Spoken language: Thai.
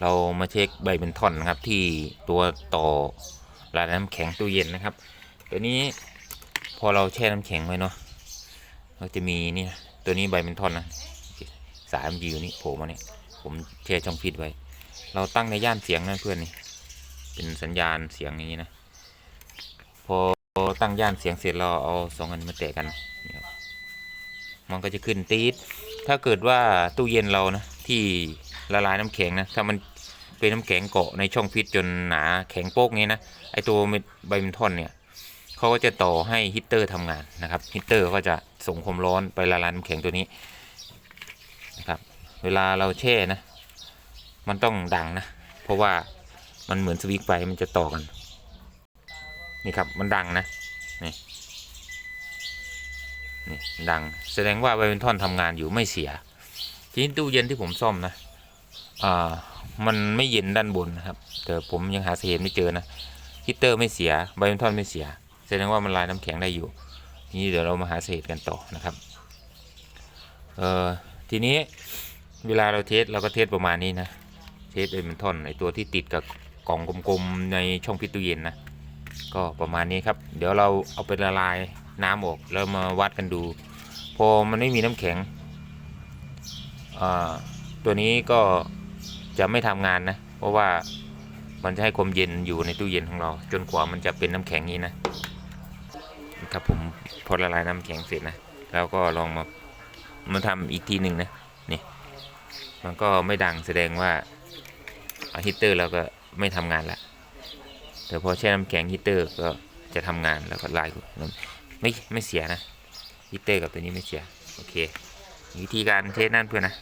เรามาเช็คใบเป็นท่อนนะครับ ที่ตัวต่อระดับน้ำแข็งตู้เย็นนะครับ ตัวนี้พอเราแช่น้ำแข็งไว้เนาะเราจะมีนี่นะตัวนี้ใบเป็นท่อนนะสายมันอยู่นี่โผล่มาเนี่ยผมแช่ช่องฟิตไว้ เราตั้งในย่านเสียงนะเพื่อนนี่เป็นสัญญาณเสียงอย่างนี้นะ พอตั้งย่านเสียงเสร็จเราเอาสองอันมาแตะกันมันก็จะขึ้นตีดถ้าเกิดว่าตู้เย็นเรานะ ที่ละลายน้ำแข็งนะถ้ามันเป็นน้ำแข็งเกาะในช่องฟิตจนหนาแข็งโป๊กนี้นะไอตัวเม็ดใบมินทอนเนี่ยเขาก็จะต่อให้ฮีตเตอร์ทำงานนะครับฮีตเตอร์ก็จะส่งความร้อนไปละลายน้ำแข็งตัวนี้นะครับเวลาเราแช่นะมันต้องดังนะเพราะว่ามันเหมือนสวิตช์ไฟมันจะต่อกันนี่ครับมันดังนะนี่นี่ดังแสดงว่าไวเวนทอนทำงานอยู่ไม่เสีย ทีนี้ตู้เย็นที่ผมซ่อมนะอ่ามันไม่เย็นด้านบนนะครับ แต่ผมยังหาสาเหตุไม่เจอนะฮีเตอร์ไม่เสียไวเวนทอนไม่เสียแสดงว่ามันลายน้ำแข็งได้อยู่ ทีนี้เดี๋ยวเรามาหาสาเหตุกันต่อนะครับเอ่อทีนี้เวลาเราเทสเราก็เทสประมาณนี้นะเทสไวเวนทอนไอตัวที่ติดกับกล่องกลมๆในช่องพิษตู้เย็นนะก็ประมาณนี้ครับเดี๋ยวเราเอาไปละลายน้ำออกแล้วมาวัดกันดู พอมันไม่มีน้ำแข็ง ตัวนี้ก็จะไม่ทำงานนะ เพราะว่ามันจะให้ความเย็นอยู่ในตู้เย็นของเรา จนกว่ามันจะเป็นน้ำแข็งนี้นะครับผมพอละลายน้ำแข็งเสร็จนะแล้วก็ลองมามาทำอีกทีหนึ่งนะนี่มันก็ไม่ดังแสดงว่าฮีตเตอร์เราก็ไม่ทำงานละแต่พอแช่น้ำแข็งฮีตเตอร์ก็จะทำงานแล้วก็ลายไม่ไม่เสียนะฮีตเตอร์กับตัวนี้ไม่เสียโอเควิธีการเทสนั่นเพื่อนนะ